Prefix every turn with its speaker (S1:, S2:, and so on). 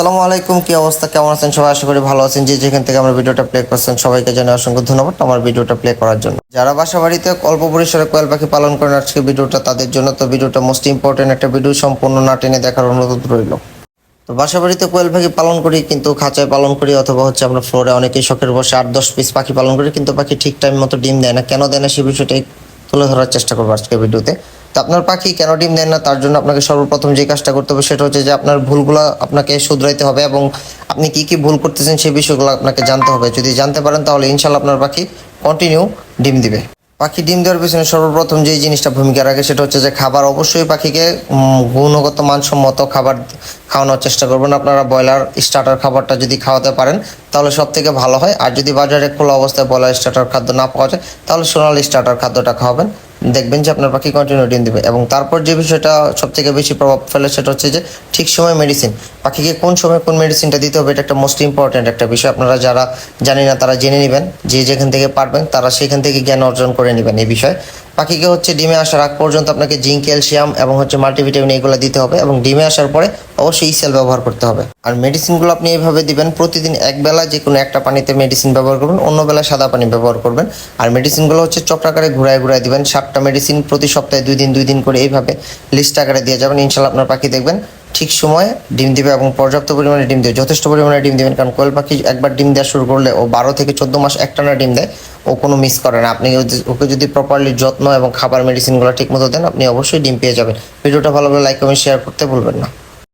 S1: আসসালামু আলাইকুম, কি অবস্থা? কেমন আছেন? সবাই আশা করি ভালো আছেন। যে যেখান থেকে আমার ভিডিওটা প্লে করছেন, সবাইকে জানাই অসংখ্য ধন্যবাদ আমার ভিডিওটা প্লে করার জন্য। যারা বাসা বাড়িতে অল্প পরিসরে কোয়েল পাখি পালন করেন, আজকে ভিডিওটা তাদের জন্য, তো ভিডিওটা মোস্ট ইম্পর্টেন্ট একটা ভিডিও সম্পূর্ণ না টেনে দেখার অনুরোধ রইল। তো বাসা বাড়িতে কোয়েল পাখি পালন করি, কিন্তু খাঁচায় পালন করি, অথবা হচ্ছে আমরা ফ্লোরে অনেকেই শখের বসে আট, দশ পিস পাখি পালন করি, কিন্তু পাখি ঠিক টাইম মতো ডিম দেয় না। কেন দেয় না সে বিষয়টাই তুলে ধরার চেষ্টা করব আজকে ভিডিওতে তো আপনার পাখি কেন ডিম দেন না? তার জন্য আপনাকে সর্বপ্রথম যে কাজটা করতে হবে সেটা হচ্ছে যে আপনার ভুলগুলো আপনাকে শুধরাইতে হবে এবং আপনি কি কি ভুল করতেছেন সেই বিষয়গুলো আপনাকে জানতে হবে। যদি জানতে পারেন তাহলে ইনশাল্লাহ আপনার পাখি কন্টিনিউ ডিম দিবে। পাখি ডিম দেওয়ার পিছনে সর্বপ্রথম যেই জিনিসটা ভূমিকা রাখে সেটা হচ্ছে যে খাবার। অবশ্যই পাখিকে গুণগত মানসম্মত খাবার খাওয়ানোর চেষ্টা করবেন। আপনারা ব্রয়লার স্টার্টার খাবারটা যদি খাওয়াতে পারেন তাহলে সব থেকে ভালো হয়। আর যদি বাজারে খোলা অবস্থায় ব্রয়লার স্টার্টার খাদ্য না পাওয়া যায় তাহলে সোনালি স্টার্টার খাদ্যটা খাওয়াবেন। দেখবেন যে আপনার পাখি কন্টিনিউ ডিম দিবে। এবং তারপর যে বিষয়টা সব থেকে বেশি প্রভাব ফেলে সেটা হচ্ছে যে ঠিক সময় মেডিসিন পাখিকে কোন সময় কোন মেডিসিনটা দিতে হবে এটা একটা মোস্ট ইম্পর্ট্যান্ট একটা বিষয়। আপনারা যারা জানি না তারা জেনে নেবেন, যে যেখান থেকে পারবেন তারা সেখান থেকে জ্ঞান অর্জন করে নেবেন এই বিষয়ে। পাখিকে হচ্ছে ডিমে আসার আগ পর্যন্ত আপনাকে জিঙ্ক, ক্যালসিয়াম এবং হচ্ছে মাল্টিভিটামিন এগুলো দিতে হবে এবং ডিমে আসার পরে অবশ্যই সেল ব্যবহার করতে হবে। আর মেডিসিনগুলো আপনি এইভাবে দিবেন, প্রতিদিন এক বেলা যে কোনো একটা পানিতে মেডিসিন ব্যবহার করবেন, অন্য বেলা সাদা পানি ব্যবহার করবেন। আর মেডিসিনগুলো হচ্ছে চক্রাকারে ঘুরায় ঘুরায় দিবেন, সাতটা মেডিসিন প্রতি সপ্তাহে দুই দিন দুই দিন করে এইভাবে লিস্ট আকারে দিয়ে যাবেন। ইনশাল্লাহ আপনার পাখি দেখবেন ঠিক সময়ে ডিম দিবে এবং পর্যাপ্ত পরিমাণে ডিম দেবে। যথেষ্ট পরিমাণে ডিম দিবেন, কারণ কোয়েল পাখি একবার ডিম দেওয়া শুরু করলে ও বারো থেকে চোদ্দ মাস একটানা ডিম দেয়, ও কোনো মিস করে না। আপনি ওকে যদি প্রপারলি যত্ন এবং খাবার মেডিসিনগুলো ঠিক মতো দেন, আপনি অবশ্যই ডিম পেয়ে যাবেন। ভিডিওটা ভালোভাবে লাইক কমেন্ট শেয়ার করতে ভুলবেন না।